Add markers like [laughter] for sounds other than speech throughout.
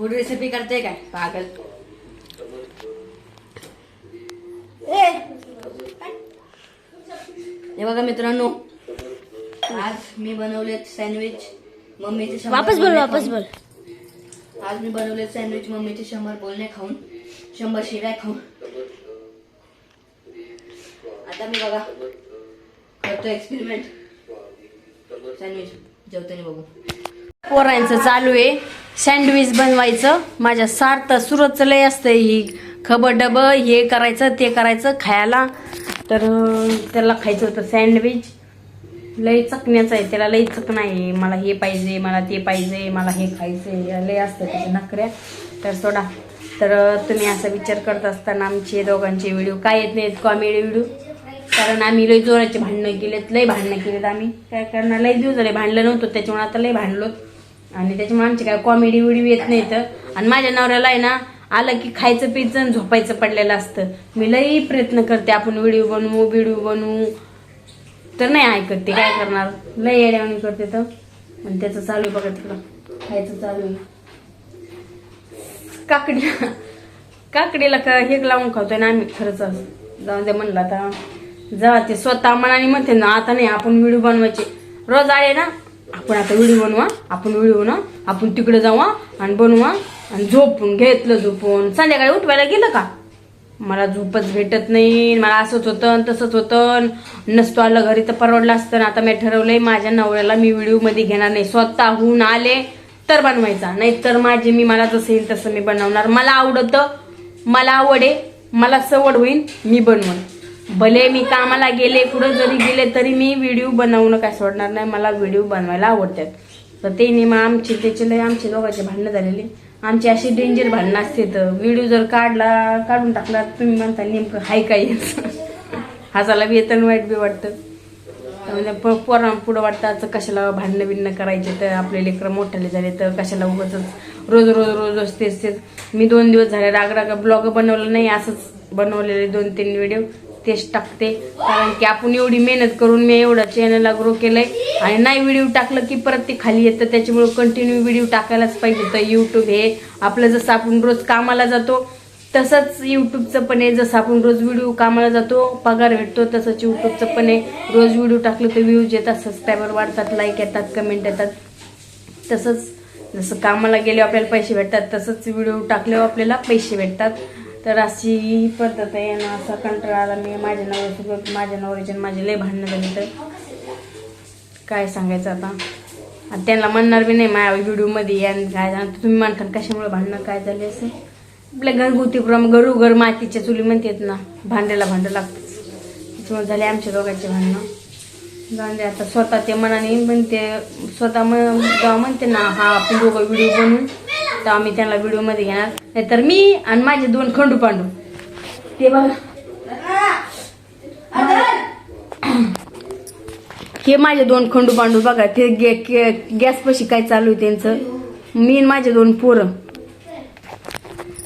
Food recipe करते काय? पागल? हे बघा मित्रांनो आज मी बनवलेत सँडविच मम्मीचे वापस बोल वापस बोल. आज मी बनवले सँडविच मम्मीचे शंभर बोलणे खाऊन शंभर शिव्या खाऊन. आता मी बघा करतो एक्सपेरिमेंट सँडविच जेवताना बघू. पोरांचं चालू आहे. सँडविच बनवायचं. माझ्या सार्थ सुरतचं लय असतं ही. खबर डब हे करायचं ते करायचं खायला. तर त्याला खायचं होतं सँडविच लय चकण्याचं आहे. त्याला लय चकणं आहे मला हे पाहिजे मला ते पाहिजे मला हे खायचंय. लय असतं त्याच्या नखऱ्या. तर सोडा. तर तुम्ही असा विचार करत असताना आमचे दोघांचे व्हिडिओ काय येत नाहीत कॉमेडी व्हिडिओ? कारण आम्ही लय जोराचे भांडणं केलेत. लय भांडणं केलेत आम्ही. काय करणार? लय दिवस झाले भांडलं नव्हतं. त्याच्यामुळे आता लय भांडलो आणि त्याच्यामुळे आमची काय कॉमेडी उडी येत नाही तर. आणि माझ्या नवऱ्याला आहे ना आलं की खायचं पियचं आणि झोपायचं पडलेलं असतं. मी लई प्रयत्न करते आपण व्हिडिओ बनवू व्हिडिओ बनवू. तर नाही ऐकत ते काय करणार. लई येड्यावानी करते तर. आणि त्याचं चालू आहे बघा तिकडं. खायचं चालू आहे. काकडी काकडीला का हे लावून खातोय ना आम्ही खरंच. जाऊन दे म्हणलं आता. जेव्हा ते स्वतः मनाने म्हणते ना आता नाही आपण व्हिडिओ बनवायचे. रोज आले ना आपण आता व्हिडिओ बनवा आपण व्हिडिओ बनवा आपण तिकडे जाऊ आणि बनवा आणि झोपून घेतलं झोपून. संध्याकाळी उठवायला गेलं का? मला झोपच भेटत नाही मला असंच होतं आणि तसंच होतं नसतो आलं घरी तर परवडलं असतं ना. आता मी ठरवलंय माझ्या नवऱ्याला मी व्हिडिओमध्ये घेणार नाही. स्वतःहून आले तर बनवायचा. नाही तर माझे मी मला जसं येईल तसं मी बनवणार. मला आवडतं मला आवडे मला सवड होईल मी बनवण भले मी कामाला गेले कुठं जरी गेले तरी मी व्हिडिओ बनवणं काय सोडणार नाही. मला व्हिडिओ बनवायला आवडतात. तर ते नेमा आमचे त्याचे लय आमचे दोघांचे भांडणं झालेले. आमची अशी डेंजर भांडणं असते तर व्हिडिओ जर काढला काढून टाकला तुम्ही म्हणता नेमकं हाय काय? याचं? [laughs] हसायला बी येतं वाईट बी वाटतं. म्हणजे प- पोरां पुढं वाटतं कशाला भांडणं बिंडणं करायचे तर आपले लेकरं मोठाले झाले तर कशाला उगाच रोज रोज रोज रोज तेच तेच. मी दोन दिवस झाले राग राग ब्लॉग बनवलं नाही असंच बनवलेले दोन तीन व्हिडिओ तेच टाकते. कारण की आपण एवढी मेहनत करून मी एवढा चॅनलला ग्रो केलंय. आणि नाही व्हिडिओ टाकलं की परत ते खाली येतं. त्याच्यामुळे कंटिन्यू व्हिडिओ टाकायलाच पाहिजे तर युट्यूब हे आपलं जसं आपण रोज कामाला जातो तसंच युट्यूबचं पण आहे. जसं आपण रोज व्हिडिओ कामाला जातो पगार भेटतो तसंच युट्यूबचं पण आहे. रोज व्हिडिओ टाकलं तर व्ह्यूज येतात सबस्क्रायबर वाढतात लाईक येतात कमेंट येतात. तसंच जसं कामाला गेल्यावर आपल्याला पैसे भेटतात तसंच व्हिडिओ टाकल्यावर आपल्याला पैसे भेटतात. तर अशी ही पद्धत आहे ना असा कंटाळा आला. मी माझ्या नवऱ्यासोबत माझ्या नवऱ्याच्या माझी माझे लय भांडणं झाली तर. काय सांगायचं आता? आणि त्यांना म्हणणार बी नाही माझ्या व्हिडिओमध्ये आणि काय झालं तुम्ही म्हणता कशामुळे भांडणं काय झाले असे? आपल्या घरगुती प्रम घरोघर मातीच्या चुली म्हणतात ना भांड्याला भांडं लागतं त्याच्यामुळे झाले आमच्या दोघांचे भांडणं. जाऊन आता स्वतः ते मनाने म्हणते स्वतः मग म्हणते ना हा आपण दोघं व्हिडिओ बनवून तर आम्ही त्यांना व्हिडिओमध्ये घेणार. नाहीतर मी आणि माझे दोन खंडू पांडू. ते बघा. हे माझे दोन खंडू पांडू बघा ते गे, गॅस पशी काय चालू आहे त्यांचं? मी आणि माझे दोन पोरं.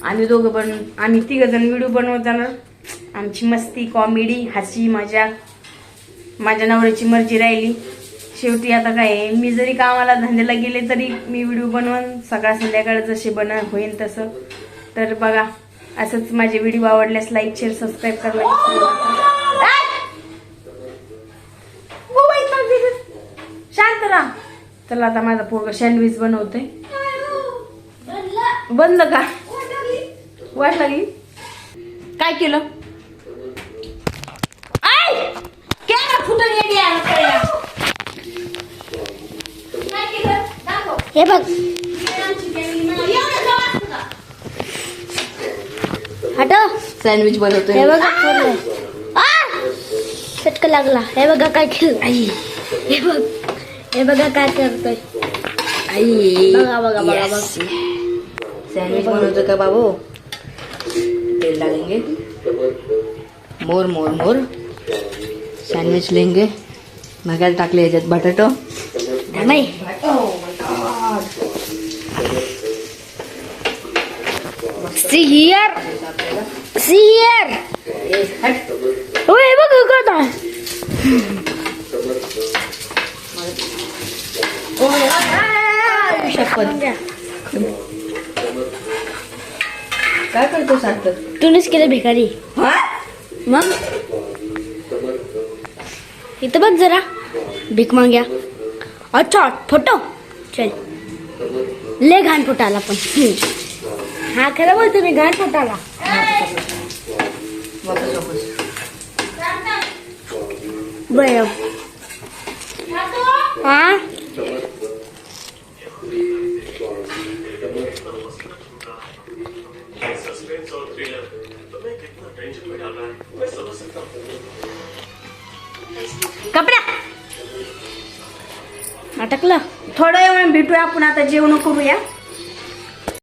आम्ही दोघं पण आम्ही तिघ जण व्हिडिओ बनवत आमची मस्ती कॉमेडी हसी मजा. माझ्या नवऱ्याची मर्जी राहिली. शेवटी आता काय आहे, मी जरी कामाला धंद्याला गेले तरी मी व्हिडिओ बनवून सकाळ संध्याकाळ जसे बन होईल तसं. तर बघा असंच माझे व्हिडिओ आवडल्यास लाईक शेअर सबस्क्राईब करायला शांत राहा. चला आता माझा पोरग सँडविच बनवते बंद का? वाट लागली? काय केलं? आय! कॅमेरा हे बघ? हटो सँडविच बनवतोय. हे बघा! चटका लागला. हे बघा काय केलं. आई. हे बघ. हे बघा काय करतोय. आई. बघा, बघा, बघा, बघा. सँडविच बनवतो का बाबू? तेल डालेंगे. मोर मोर मोर. सँडविच लेंगे. मगायला टाकले याच्यात बटाटो. नाही सी हियर सी हियर हो हे बघ शपथ काय जरा। भीक माग्या अच्छा फ़ोटो। चल। ले घाण फ़ोटो आला पण हम्म. हा खरं बोलतो मी घाण फोटो बर. हा? कपडा. अटकलं. थोडं वेळ भेटूया आपण आता जेवण करूया.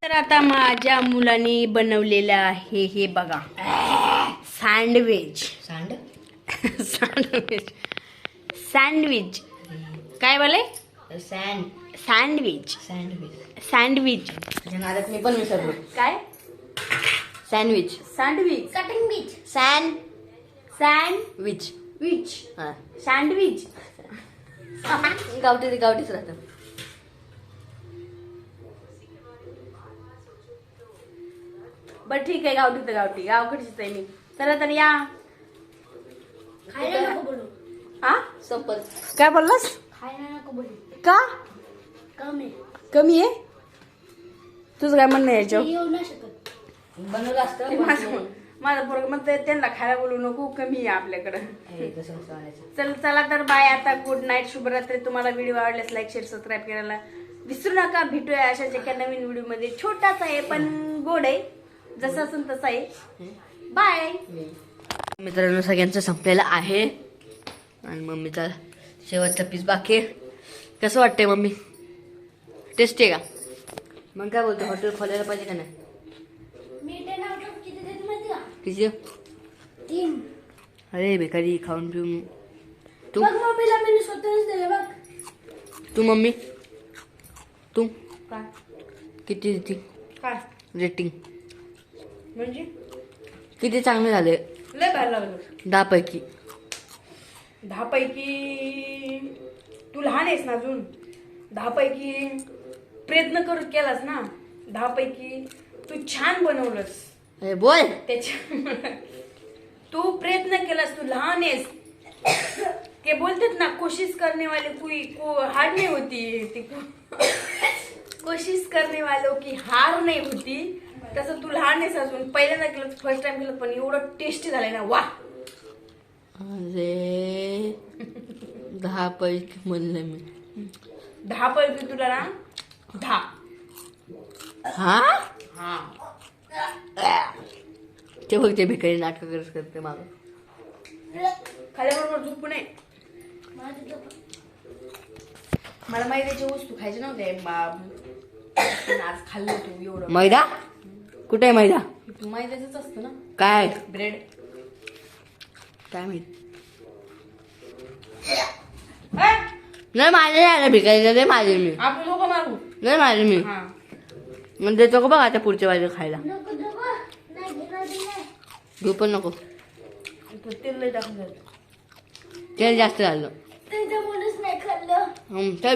तर आता माझ्या मुलाने बनवलेलं आहे हे बघा. सँडविच सांड? सँडविच सँडविच काय बोले सँड सँडविच सँडविच सँडविच नादात मी पण विसरलो. काय? Sandwich sandwich cutting beach sand sandwich which sandwich गावठी गावठीच राहतं. बरं ठीक आहे गावठी तर गावठी गावकडचीच आहे मी. चला तर या. खायला नको बोलू. हा? संपल. काय बोललास? खायला नको बोलू. का? कमी कमी आहे? तुझं काय म्हणणं आहे याच्यावर? येऊ नाही शकत. बनवलं असतं माझं माझं पोरग म्हणतंय त्यांना खायला बोलू नको कमी आहे आपल्याकडं. हे चल चला तर बाय आता गुड नाईट शुभरात्री. तुम्हाला व्हिडिओ आवडल्यास लाईक शेअर सबस्क्राईब करायला विसरू नका. भेटूया अशाच एका नवीन व्हिडिओमध्ये. छोटासा आहे पण गोड आहे. जसं असेल तसं आहे. बाय मित्रांनो सगळ्यांचं संपलेलं आहे. आणि मम्मीचा शेवटचा पीस बाकी आहे. कसं वाटतंय मम्मी? टेस्टी आहे का? मग काय बोलतो हॉटेल खोलायला पाहिजे का नाही? किती अरे बेकारी खाऊन पिऊन. तू? मम्मीला मी स्वतःच दिले बघ. तू मम्मी? तू? काय? किती देती? काय? रेटिंग म्हणजे? किती चांगले झाले? लय भारी लागलं. दहा पैकी. दहा पैकी तू लहान आहेस ना अजून? दहा पैकी प्रयत्न करू केलास ना? दहा पैकी तू छान बनवलंस. अरे बोल. त्याच्या तू प्रयत्न केलास तू लहान आहेस. ते बोलतात ना कोशिश करने वाले कोई को हार नहीं होती. ती को- कोशिश करने वालों की हार नाही होती. तसं तू लहान आहेस अजून पहिल्यांदा केलं फर्स्ट टाइम केलं पण एवढं टेस्टी झालंय ना वा अरे दहा पैकी म्हणलं मी. दहा पैकी तुला ना दहा. हा? हा. ते बघ ते भिकारी नाटक करत करते मागं. खाल्याबरोबर झोपू नये. मला मैद्याची वस्तू खायची नव्हते पण आज खाल्लं तू एवढं. मैदा? कुठे आहे मैदा? तू मैद्याच असतं ना. काय? ब्रेड. काय माहीत? नाही माझे आलं भिकारी नाही माझे मी. आपण लोक मारू. नाही माझे मी. हा. मग देतो का बघ आता पुढच्या बाजू खायला? घेऊ पण नको. तो तेल जास्त झालं. त्याच्यामुळेच नाही